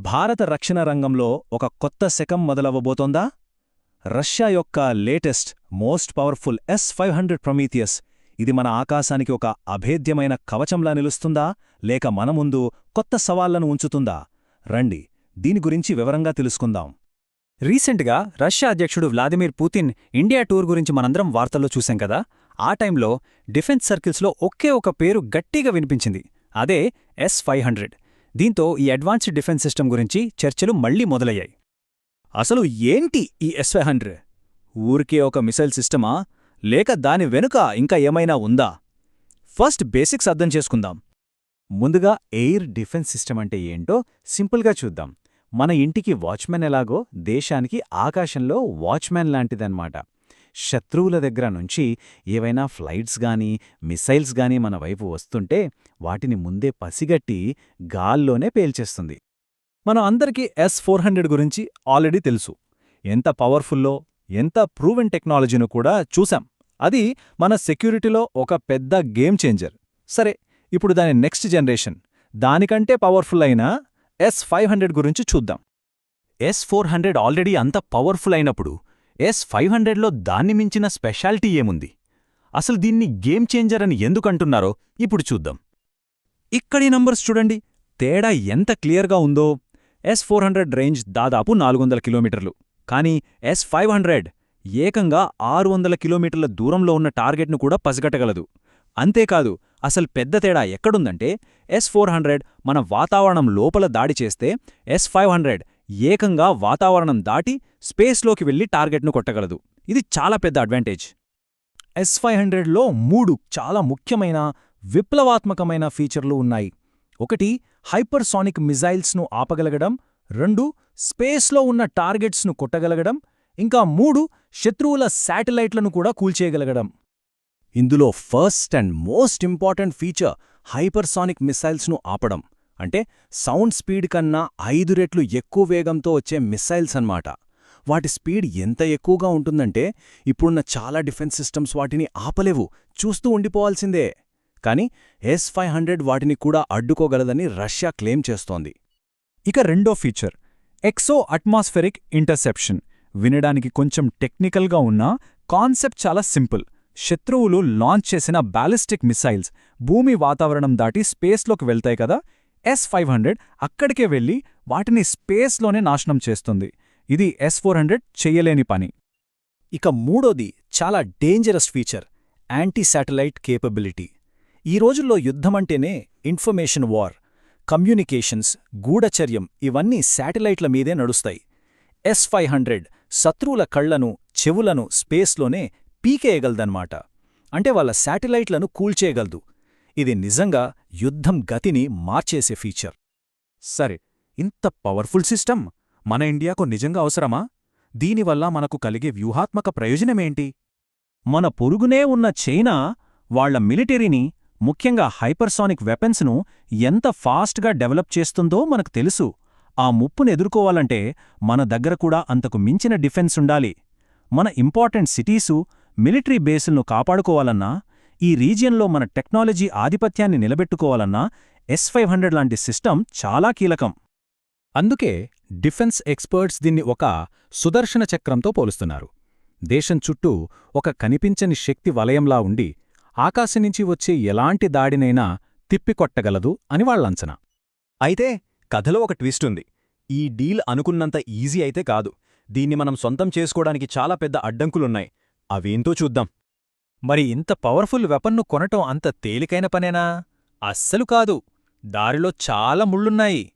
భారత రక్షణ రంగంలో ఒక కొత్త శకం మొదలవ్వబోతోందా? రష్యా యొక్క latest most powerful S five hundred Prometheus ఇది మన ఆకాశానికి ఒక అభేద్యమైన కవచంలా నిలుస్తుందా? లేక మన ముందు కొత్త సవాళ్ళను ఉంచుతుందా? రండి దీని గురించి వివరంగా తెలుసుకుందాం. రీసెంట్గా రష్యా అధ్యక్షుడు వ్లాదిమిర్ పుతిన్ ఇండియా టూర్ గురించి మనందరం వార్తల్లో చూశాం కదా? ఆ టైంలో డిఫెన్స్ సర్కిల్స్లో ఒకే ఒక పేరు గట్టిగా వినిపించింది అదే ఎస్ ఫైవ్ హండ్రెడ్. దీంతో ఈ అడ్వాన్స్డ్ డిఫెన్స్ సిస్టమ్ గురించి చర్చలు మళ్ళీ మొదలయ్యాయి. అసలు ఏంటి ఈ ఎస్ హండ్రెడ్? ఊరికే ఒక మిసైల్ సిస్టమా? లేక దాని వెనుక ఇంకా ఏమైనా ఉందా? ఫస్ట్ బేసిక్స్ అర్థం చేసుకుందాం. ముందుగా ఎయిర్ డిఫెన్స్ సిస్టమ్ అంటే ఏంటో సింపుల్గా చూద్దాం. మన ఇంటికి వాచ్మెన్ ఎలాగో దేశానికి ఆకాశంలో వాచ్మెన్ లాంటిదన్నమాట. శత్రువుల దగ్గర నుంచి ఏవైనా ఫ్లైట్స్ గానీ మిసైల్స్ గానీ మన వైపు వస్తుంటే వాటిని ముందే పసిగట్టి గాల్లోనే పేల్చేస్తుంది. మనం అందరికీ ఎస్ ఫోర్ హండ్రెడ్ గురించి ఆల్రెడీ తెలుసు. ఎంత పవర్ఫుల్లో ఎంత ప్రూవెన్ టెక్నాలజీను కూడా చూశాం. అది మన సెక్యూరిటీలో ఒక పెద్ద గేమ్ చేంజర్. సరే ఇప్పుడు దాని నెక్స్ట్ జనరేషన్. దానికంటే పవర్ఫుల్ అయిన ఎస్ ఫైవ్ హండ్రెడ్ గురించి చూద్దాం. ఎస్ ఫోర్ హండ్రెడ్ ఆల్రెడీ అంత పవర్ఫుల్ అయినప్పుడు ఎస్ ఫైవ్ హండ్రెడ్లో దాన్ని మించిన స్పెషాలిటీ ఏముంది? అసలు దీన్ని గేమ్ చేంజర్ అని ఎందుకంటున్నారో ఇప్పుడు చూద్దాం. ఇక్కడి నంబర్స్ చూడండి. తేడా ఎంత క్లియర్గా ఉందో. ఎస్ ఫోర్ హండ్రెడ్ రేంజ్ దాదాపు నాలుగు వందల కిలోమీటర్లు. కానీ ఎస్ ఫైవ్ హండ్రెడ్ ఏకంగా ఆరు వందల కిలోమీటర్ల దూరంలో ఉన్న టార్గెట్ను కూడా పసిగట్టగలదు. అంతేకాదు అసలు పెద్ద తేడా ఎక్కడుందంటే ఎస్ ఫోర్ హండ్రెడ్ మన వాతావరణం లోపల దాడి చేస్తే ఎస్ ఫైవ్ హండ్రెడ్ ఏకంగా వాతావరణం దాటి స్పేస్లోకి వెళ్ళి టార్గెట్ను కొట్టగలదు. ఇది చాలా పెద్ద అడ్వాంటేజ్. ఎస్ ఫైవ్ హండ్రెడ్లో మూడు చాలా ముఖ్యమైన విప్లవాత్మకమైన ఫీచర్లు ఉన్నాయి. ఒకటి హైపర్సానిక్ మిజైల్స్ను ఆపగలగడం. రెండు స్పేస్లో ఉన్న టార్గెట్స్ను కొట్టగలగడం. ఇంకా మూడు శత్రువుల శాటిలైట్లను కూడా కూల్చేయగలగడం. ఇందులో first and most important feature hypersonic మిసైల్స్ను ఆపడం. అంటే సౌండ్ స్పీడ్ కన్నా ఐదు రెట్లు ఎక్కువ వేగంతో వచ్చే మిస్సైల్స్ అన్నమాట. వాటి స్పీడ్ ఎంత ఎక్కువగా ఉంటుందంటే ఇప్పుడున్న చాలా డిఫెన్స్ సిస్టమ్స్ వాటిని ఆపలేవు చూస్తూ ఉండిపోవాల్సిందే. కానీ ఎస్ ఫైవ్ హండ్రెడ్ వాటిని కూడా అడ్డుకోగలదని రష్యా క్లెయిమ్ చేస్తోంది. ఇక రెండో ఫీచర్ ఎక్సో అట్మాస్ఫెరిక్ ఇంటర్సెప్షన్. వినడానికి కొంచెం టెక్నికల్గా ఉన్నా కాన్సెప్ట్ చాలా సింపుల్. శత్రువులు లాంచ్ చేసిన బ్యాలిస్టిక్ మిసైల్స్ భూమి వాతావరణం దాటి స్పేస్లోకి వెళ్తాయి కదా ఎస్ ఫైవ్ హండ్రెడ్ అక్కడికే వెళ్ళి వాటిని స్పేస్లోనే నాశనం చేస్తుంది. ఇది ఎస్ ఫోర్ హండ్రెడ్ చెయ్యలేని పని. ఇక మూడోది చాలా dangerous feature anti satellite capability ఈ రోజుల్లో యుద్ధమంటేనే ఇన్ఫర్మేషన్ వార్ కమ్యూనికేషన్స్ గూఢచర్యం ఇవన్నీ శాటిలైట్ల మీదే నడుస్తాయి. ఎస్ ఫైవ్ హండ్రెడ్ శత్రువుల కళ్ళను చెవులను స్పేస్లోనే పీకేయగలదన్నమాట. అంటే వాళ్ళ శాటిలైట్లను కూల్చేయగలదు. ఇది నిజంగా యుద్ధం గతిని మార్చేసే ఫీచర్. సరే ఇంత పవర్ఫుల్ సిస్టమ్ మన ఇండియాకు నిజంగా అవసరమా? దీనివల్ల మనకు కలిగే వ్యూహాత్మక ప్రయోజనమేంటి? మన పొరుగునే ఉన్న చైనా వాళ్ళ మిలిటరీని ముఖ్యంగా హైపర్సానిక్ వెపన్స్ను ఎంత ఫాస్ట్గా డెవలప్ చేస్తుందో మనకు తెలుసు. ఆ ముప్పును ఎదుర్కోవాలంటే మన దగ్గర కూడా అంతకు మించిన డిఫెన్స్ ఉండాలి. మన ఇంపార్టెంట్ సిటీసు మిలిటరీ బేసులను కాపాడుకోవాలన్నా ఈ రీజియన్లో మన టెక్నాలజీ ఆధిపత్యాన్ని నిలబెట్టుకోవాలన్నా ఎస్ ఫైవ్ హండ్రెడ్ లాంటి సిస్టమ్ చాలా కీలకం. అందుకే డిఫెన్స్ ఎక్స్పర్ట్స్ దీన్ని ఒక సుదర్శన చక్రంతో పోలుస్తున్నారు. దేశం చుట్టూ ఒక కనిపించని శక్తి వలయంలా ఉండి ఆకాశం నుంచి వచ్చే ఎలాంటి దాడినైనా తిప్పికొట్టగలదు అని వాళ్ళంచనా అయితే కథలో ఒక ట్విస్ట్ ఉంది. ఈ డీల్ అనుకున్నంత ఈజీ అయితే కాదు. దీన్ని మనం సొంతం చేసుకోవడానికి చాలా పెద్ద అడ్డంకులున్నాయి. అవేంతో చూద్దాం. మరి ఇంత పవర్ఫుల్ వెపన్ను కొనటం అంత తేలికైన పనేనా? అస్సలు కాదు. దారిలో చాలా ముళ్ళున్నాయి.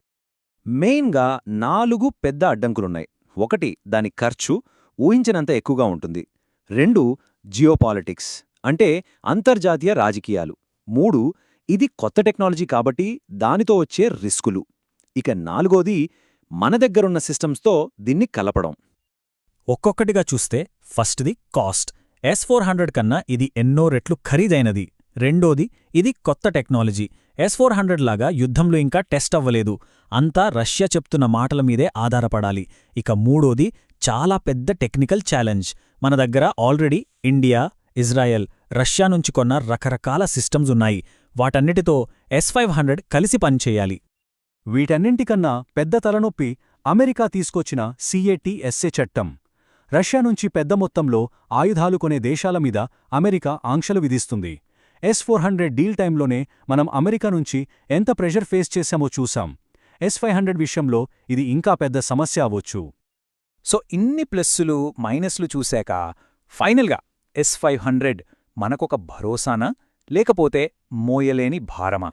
మెయిన్గా నాలుగు పెద్ద అడ్డంకులున్నాయి. ఒకటి దాని ఖర్చు ఊహించినంత ఎక్కువగా ఉంటుంది. రెండు జియోపాలిటిక్స్ అంటే అంతర్జాతీయ రాజకీయాలు. మూడు ఇది కొత్త టెక్నాలజీ కాబట్టి దానితో వచ్చే రిస్కులు. ఇక నాలుగోది మన దగ్గరున్న సిస్టమ్స్తో దీన్ని కలపడం. ఒక్కొక్కటిగా చూస్తే ఫస్ట్ది కాస్ట్. ఎస్ ఫోర్ హండ్రెడ్ కన్నా ఇది ఎన్నో రెట్లు ఖరీదైనది. రెండోది ఇది కొత్త టెక్నాలజీ. ఎస్ ఫోర్ హండ్రెడ్ లాగా యుద్ధంలో ఇంకా టెస్ట్ అవ్వలేదు. అంతా రష్యా చెప్తున్న మాటల మీదే ఆధారపడాలి. ఇక మూడోది చాలా పెద్ద టెక్నికల్ ఛాలెంజ్. మన దగ్గర ఆల్రెడీ ఇండియా ఇజ్రాయెల్ రష్యా నుంచి కొన్న రకరకాల సిస్టమ్స్ ఉన్నాయి. వాటన్నిటితో ఎస్ ఫైవ్ హండ్రెడ్ కలిసి పనిచేయాలి. వీటన్నింటికన్నా పెద్ద తలనొప్పి అమెరికా తీసుకొచ్చిన సిఏటిఎస్ఏ చట్టం. రష్యా నుంచి పెద్ద మొత్తంలో ఆయుధాలు కొనే దేశాల మీద అమెరికా ఆంక్షలు విధిస్తుంది. ఎస్ ఫోర్ హండ్రెడ్ డీల్ టైంలోనే మనం అమెరికా నుంచి ఎంత ప్రెషర్ ఫేస్ చేశామో చూసాం ఎస్ ఫైవ్ హండ్రెడ్ విషయంలో ఇది ఇంకా పెద్ద సమస్య అవ్వచ్చు. సో ఇన్ని ప్లస్సులు మైనస్లు చూశాక ఫైనల్గా ఎస్ ఫైవ్ హండ్రెడ్ మనకొక భరోసానా? లేకపోతే మోయలేని భారమా?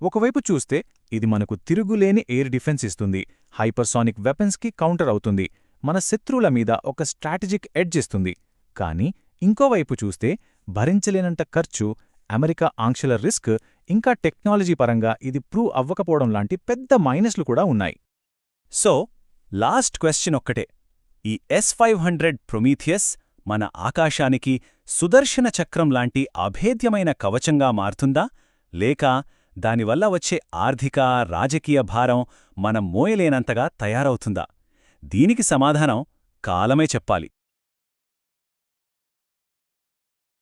ఒకవైపు చూస్తే ఇది మనకు తిరుగులేని ఎయిర్ డిఫెన్స్ ఇస్తుంది. హైపర్సానిక్ వెపన్స్కి కౌంటర్ అవుతుంది. మన శత్రువుల మీద ఒక స్ట్రాటజిక్ ఎడ్జ్ ఇస్తుంది. కానీ ఇంకోవైపు చూస్తే భరించలేనంత ఖర్చు అమెరికా ఆంక్షల రిస్క్ ఇంకా టెక్నాలజీ పరంగా ఇది ప్రూవ్ అవ్వకపోవడం లాంటి పెద్ద మైనస్లు కూడా ఉన్నాయి. సో లాస్ట్ క్వశ్చన్ ఒక్కటే. ఈ ఎస్ ఫైవ్ హండ్రెడ్ ప్రొమీథియస్ మన ఆకాశానికి సుదర్శన చక్రం లాంటి అభేద్యమైన కవచంగా మారుతుందా? లేక దానివల్ల వచ్చే ఆర్థిక రాజకీయ భారం మనం మోయలేనంతగా తయారవుతుందా? దీనికి సమాధానం కాలమే చెప్పాలి.